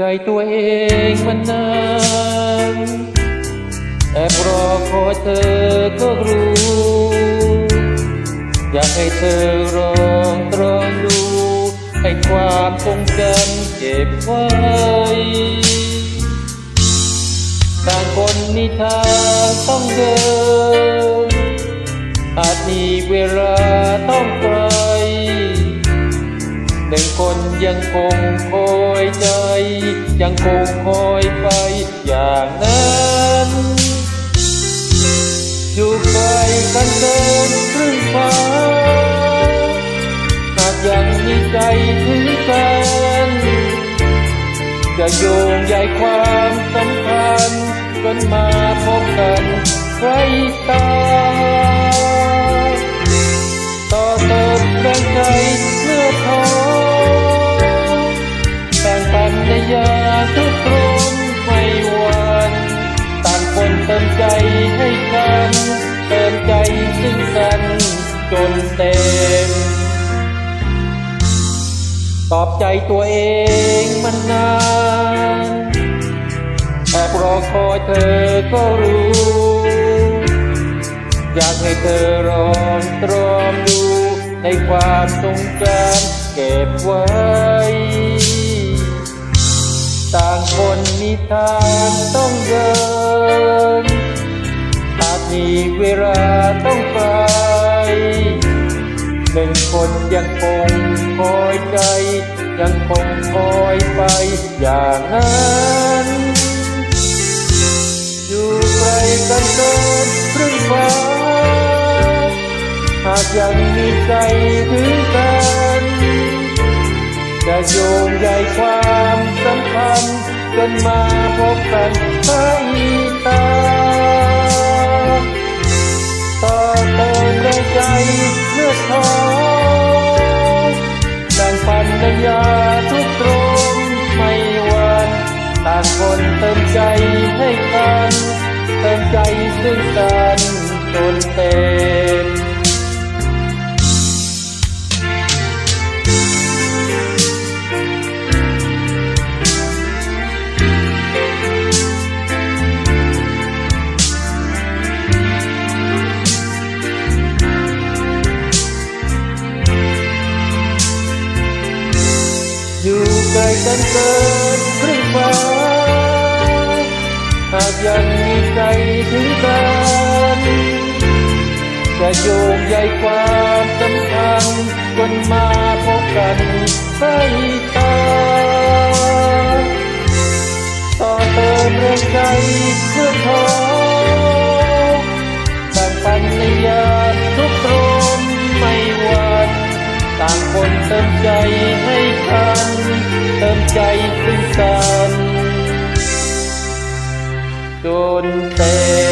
ใจตัวเองมันนานแอบรอคอยเธอก็รู้ อยากให้เธอลองตรองดู ให้ความทรงจำเก็บไว้ต่างคนมีทางต้องเดินอาจมีเวลาต้องไกล หนึ่งคนยังคงคอยใจ ยังคงคอยไปอย่างนั้นอยู่ไกลกันเกินครึ่งฟ้าหากยังมีใจถึงกันจะโยงใยความสัมพันธ์จนมาพบกันใครตา กันจนเต็ม ตอบใจตัวเองมันนานแอบรอคอยเธอก็รู้ อยากให้เธอลองตรอมดูในความทรงจำเก็บไว้ ต่างคนมีทางต้องเดินอาจมีเวลาต้อง ไกลหนึ่งคนยังคงคอยใจ ยังคงคอยไปอย่างนั้นอยู่ไกลกันเกินครึ่งฟ้าหากยังมีใจถึงกันจะโยงใยความสัมพันธ์จนมาพบกันใต้ตา เติมใจให้กันเติมใจซึ่งกันจนเต็มอยู่ไกลกันเกินครึ่ง ประโยคใหญ่ความสำคัญคนมาพบกันใส่ตาต่อเติมเรื่องใจเพื่อขอแบ่งปันในยาทุกลมไม่หวั่นต่างคนเติมใจให้กัน เติมใจซึ่งกันจนเต็ม